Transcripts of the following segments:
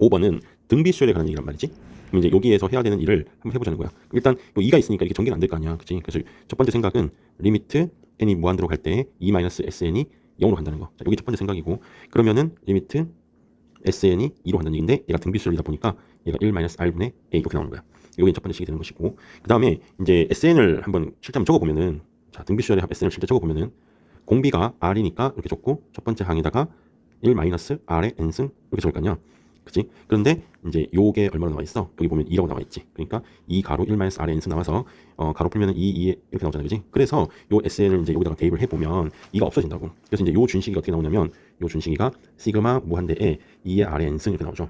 5번은 등비수열에 관한 얘기란 말이지. 그럼 이제 여기에서 해야 되는 일을 한번 해보자는 거야. 일단 요 2가 있으니까 이게 전개는 안 될 거 아니야. 그치? 그래서 첫 번째 생각은 리미트 n이 무한대로 갈 때 e sn이 0으로 간다는 거. 자, 여기 첫 번째 생각이고 그러면은 리미트 sn이 2로 간다는 얘기인데 얘가 등비수열이다 보니까 얘가 1 r분의 a 이렇게 나오는 거야. 이게 첫 번째 식이 되는 것이고 그 다음에 이제 sn을 한번 실제 한번 적어보면은 자 등비수열의 합 sn을 실제 적어보면은 공비가 r이니까 이렇게 적고 첫 번째 항에다가 1 r의 n승 이렇게 적을 거 아니야. 그치? 그런데 이제 요게 얼마나 나와 있어? 여기 보면 2라고 나와 있지. 그러니까 2 가로 1 마이너스 r의 n승 나와서 어, 가로 풀면은 2, 2 이렇게 나오잖아. 그지? 그래서 요 sn을 이제 여기다가 대입을 해 보면 2가 없어진다고. 그래서 이제 요 준식이 어떻게 나오냐면 요 준식이가 시그마 무한대에 2의 r의 n승 이렇게 나오죠.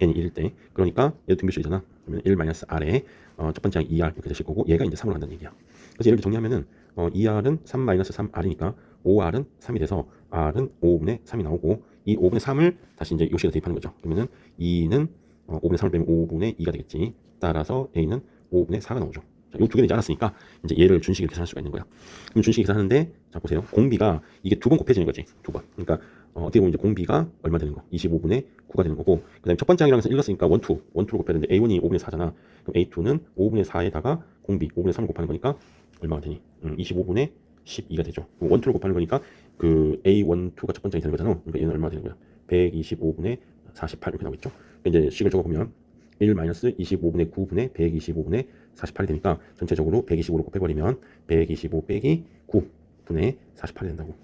n이 1일 때. 그러니까 얘도 등비수이잖아. 그러면 1 마이너스 r의 어, 첫 번째 항 2r 이렇게 되실 거고 얘가 이제 3으로 간다는 얘기야. 그래서 얘를 정리하면은 어, 2r은 3 마이너스 3r이니까 5r은 3이 돼서 r은 5분의 3이 나오고 이 5분의 3을 다시 이제 요식에 대입하는 거죠. 그러면은 2는 어, 5분의 3을 빼면 5분의 2가 되겠지. 따라서 a는 5분의 4가 나오죠. 자, 요 두 개는 이제 알았으니까 이제 얘를 준식을 계산할 수가 있는 거야. 그럼 준식 계산하는데 자 보세요. 공비가 이게 두 번 곱해지는 거지. 두 번. 그러니까 어, 어떻게 보면 이제 공비가 얼마 되는 거? 25분의 9가 되는 거고 그다음에 첫 번째 항이랑 해서 읽었으니까 원투 원투로 곱해야 되는데 a1이 5분의 4잖아. 그럼 a2는 5분의 4에다가 공비 5분의 3을 곱하는 거니까 얼마가 되니? 음, 25분의 12가 되죠. 원투를 곱하는 거니까 그 a12가 첫 번째 항이 되는 거잖아. 그러니까 얘는 얼마 되는 거야? 125분의 48 이렇게 나오겠죠. 이제 식을 적어보면 1 마이너스 25분의 9분의 125분의 48이 되니까 전체적으로 125로 곱해버리면 125 빼기 9분의 48이 된다고.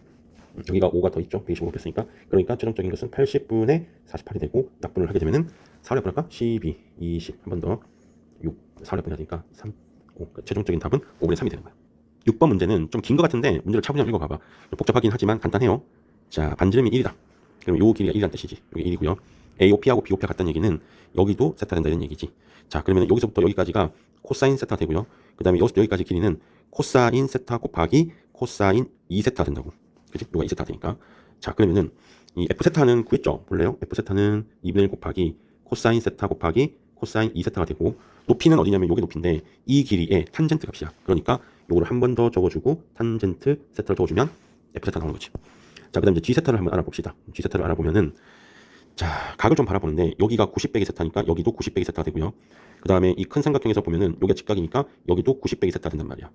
음, 여기가 5가 더 있죠. 125 곱했으니까. 그러니까 최종적인 것은 80분의 48이 되고 약분을 하게 되면은 4를 약분할까? 12, 20, 한 번 더 6, 4를 약분해야 되니까 3, 5. 그러니까 최종적인 답은 5분의 3이 되는 거야. 6번 문제는 좀 긴 것 같은데 문제를 차분히 한번 읽어봐봐. 복잡하긴 하지만 간단해요. 자, 반지름이 1이다. 그럼 요 길이가 1이란 뜻이지. 여기 1이고요. AOP하고 BOP가 같다는 얘기는 여기도 세타 된다 이런 얘기지. 자, 그러면 여기서부터 여기까지가 코사인 세타 되고요. 그 다음에 여기서 여기까지 길이는 코사인 세타 곱하기 코사인 2세타 된다고. 그지? 요가 2세타 되니까. 자, 그러면은 이 F 세타는 구했죠? 볼래요? F 세타는 2분의 1 곱하기 코사인 세타 곱하기 코사인 2세타가 되고 높이는 어디냐면 요게 높이인데 이 길이의 탄젠트 값이야. 그러니까 요거를 한 번 더 적어주고 탄젠트 세타를 적어주면 F 세타 나오는 거지. 자, 그 다음에 이제 G 세타를 한번 알아봅시다. G 세타를 알아보면은 자, 각을 좀 바라보는데 여기가 90 빼기 세타니까 여기도 90 빼기 세타가 되고요. 그 다음에 이 큰 삼각형에서 보면은 여기가 직각이니까 여기도 90 빼기 세타가 된단 말이야.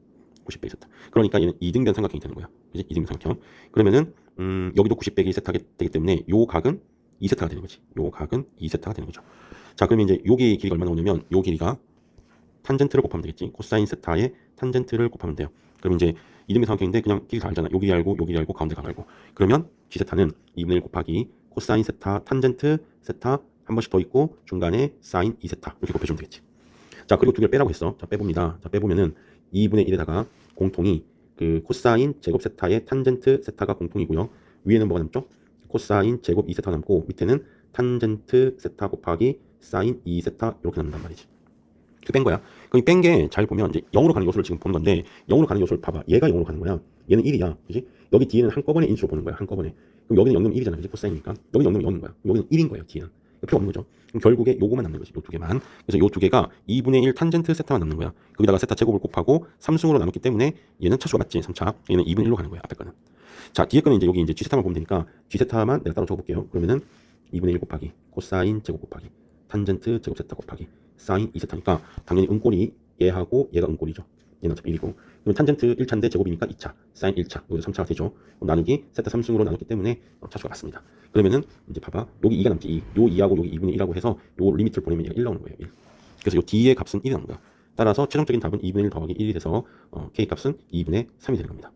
90 빼기 세타. 그러니까 얘는 이등변 삼각형이 되는 거야. 그지? 이등변 삼각형. 그러면은 음, 여기도 90 빼기 세타가 되기 때문에 요 각은 2세타가 되는 거지. 요 각은 2세타가 되는 거죠. 자, 그러면 이제 여기 길이가 얼마 나오냐면 요 길이가 탄젠트를 곱하면 되겠지. 코사인 세타의 탄젠트를 곱하면 돼요. 그럼 이제 이등변 삼각형인데 그냥 길이 다 알잖아. 여기 알고 여기 알고 가운데 가 알고. 그러면 G 세타는 2분의 1 곱하기 코사인 세타 탄젠트 세타 한 번씩 더 있고 중간에 사인 2세타 이렇게 곱해주면 되겠지. 자 그리고 두 개를 빼라고 했어. 자 빼봅니다. 자 빼보면은 2분의 1에다가 공통이 그 코사인 제곱 세타의 탄젠트 세타가 공통이고요. 위에는 뭐가 남죠? 코사인 제곱 2세타 남고 밑에는 탄젠트 세타 곱하기 사인 2세타 이렇게 남는단 말이지. 그뺀 거야. 그럼 뺀 게 잘 보면 이제 0으로 가는 요소를 지금 보는 건데 0으로 가는 요소를 봐봐. 얘가 0으로 가는 거야. 얘는 1이야. 그지? 여기 뒤에는 한꺼번에 인수로 보는 거야. 한꺼번에. 그럼 여기는 0 넣으면 1이잖아. 그지? 코사인이니까. 여기는 0 넣으면 0인 거야. 여기는 1인 거예요. 뒤에는. 필요 없는 거죠. 그럼 결국에 요거만 남는 거지. 요 두 개만. 그래서 요 두 개가 2분의 1 탄젠트 세타만 남는 거야. 거기다가 세타 제곱을 곱하고 3승으로 남았기 때문에 얘는 차수가 맞지. 3차. 얘는 2분의 1로 가는 거야. 앞에 거는. 자, 뒤에 거는 이제 여기 이제 G세타만 보면 되니까 G세타만 내가 따로 적어볼게요. 그러면은 2분의 1 곱하기 코사인 제곱 곱하기 탄젠트 제곱 세타 곱하기 사인 2세타니까 당연히 은꼴이 얘하고 얘가 은꼴이죠. 얘는 어차피 1이고. 그럼 탄젠트 1차인데 제곱이니까 2차, 사인 1차, 여기서 3차가 되죠. 나누기 세타 3승으로 나눴기 때문에 어, 차수가 같습니다. 그러면은 이제 봐봐. 여기 2가 남지. 2. 요 2하고 여기 2분의 1하고 해서 요 리미트를 보내면 얘가 1 나오는 거예요. 1. 그래서 요 D의 값은 1이 나오는 거야. 따라서 최종적인 답은 2분의 1 더하기 1이 돼서 어, K 값은 2분의 3이 되는 겁니다.